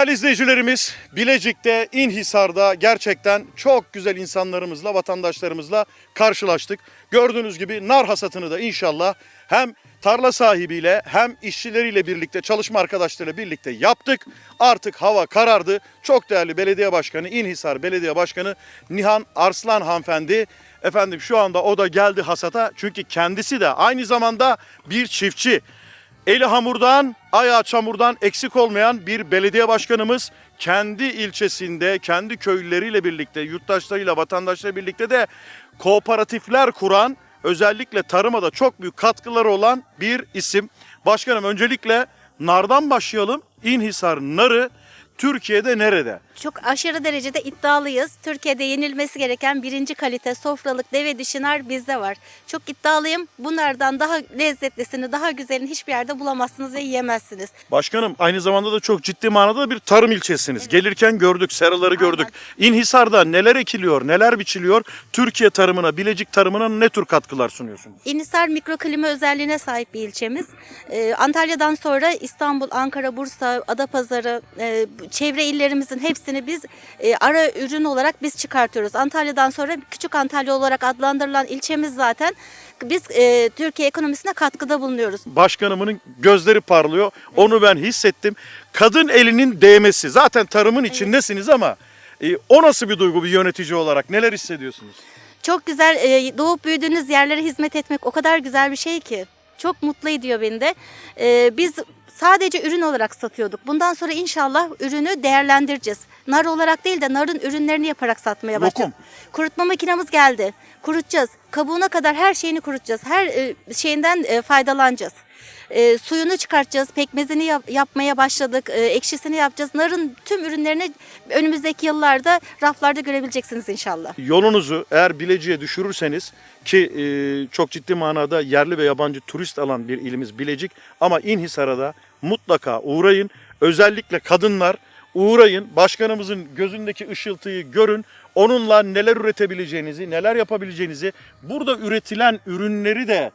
Değerli izleyicilerimiz, Bilecik'te, İnhisar'da gerçekten çok güzel insanlarımızla, vatandaşlarımızla karşılaştık. Gördüğünüz gibi nar hasatını da inşallah hem tarla sahibiyle hem işçileriyle birlikte, çalışma arkadaşlarıyla birlikte yaptık. Artık hava karardı. Çok değerli belediye başkanı, İnhisar Belediye Başkanı Nihan Arslan hanımefendi Efendim şu anda o da geldi hasata çünkü kendisi de aynı zamanda bir çiftçi. Eli hamurdan, ayağı çamurdan eksik olmayan bir belediye başkanımız kendi ilçesinde, kendi köylüleriyle birlikte, yurttaşlarıyla, vatandaşlarıyla birlikte de kooperatifler kuran, özellikle tarıma da çok büyük katkıları olan bir isim. Başkanım öncelikle nardan başlayalım. İnhisar narı Türkiye'de nerede? Çok aşırı derecede iddialıyız. Türkiye'de yenilmesi gereken birinci kalite sofralık deve dişi nar bizde var. Çok iddialıyım. Bunlardan daha lezzetlisini, daha güzelini hiçbir yerde bulamazsınız ve yiyemezsiniz. Başkanım aynı zamanda da çok ciddi manada bir tarım ilçesiniz. Gelirken gördük, seraları gördük. İnhisar'da neler ekiliyor, neler biçiliyor? Türkiye tarımına, Bilecik tarımına ne tür katkılar sunuyorsunuz? İnisar mikroklima özelliğine sahip bir ilçemiz. Ee, Antalya'dan sonra İstanbul, Ankara, Bursa, Adapazarı, e, çevre illerimizin hepsini biz e, ara ürün olarak biz çıkartıyoruz. Antalya'dan sonra Küçük Antalya olarak adlandırılan ilçemiz zaten. Biz e, Türkiye ekonomisine katkıda bulunuyoruz. Başkanımın gözleri parlıyor. Onu ben hissettim. Kadın elinin değmesi. Zaten tarımın içindesiniz ama e, o nasıl bir duygu bir yönetici olarak? Neler hissediyorsunuz? Çok güzel e, doğup büyüdüğünüz yerlere hizmet etmek o kadar güzel bir şey ki. Çok mutlu ediyor beni de. E, biz sadece ürün olarak satıyorduk. Bundan sonra inşallah ürünü değerlendireceğiz. Nar olarak değil de narın ürünlerini yaparak satmaya başlayacağız. Lokum. Kurutma makinamız geldi. Kurutacağız. Kabuğuna kadar her şeyini kurutacağız. Her e, şeyinden e, faydalanacağız. E, suyunu çıkartacağız. Pekmezini yap- yapmaya başladık. E, ekşisini yapacağız. Narın tüm ürünlerini önümüzdeki yıllarda raflarda görebileceksiniz inşallah. Yolunuzu eğer Bilecik'e düşürürseniz ki e, çok ciddi manada yerli ve yabancı turist alan bir ilimiz Bilecik ama İnhisar'a da mutlaka uğrayın. Özellikle kadınlar uğrayın. Başkanımızın gözündeki ışıltıyı görün. Onunla neler üretebileceğinizi, neler yapabileceğinizi, burada üretilen ürünleri de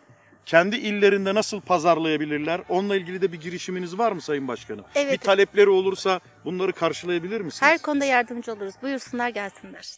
kendi illerinde nasıl pazarlayabilirler? Onunla ilgili de bir girişiminiz var mı Sayın Başkanım? Evet. Bir talepleri olursa bunları karşılayabilir misiniz? Her konuda yardımcı oluruz. Buyursunlar gelsinler.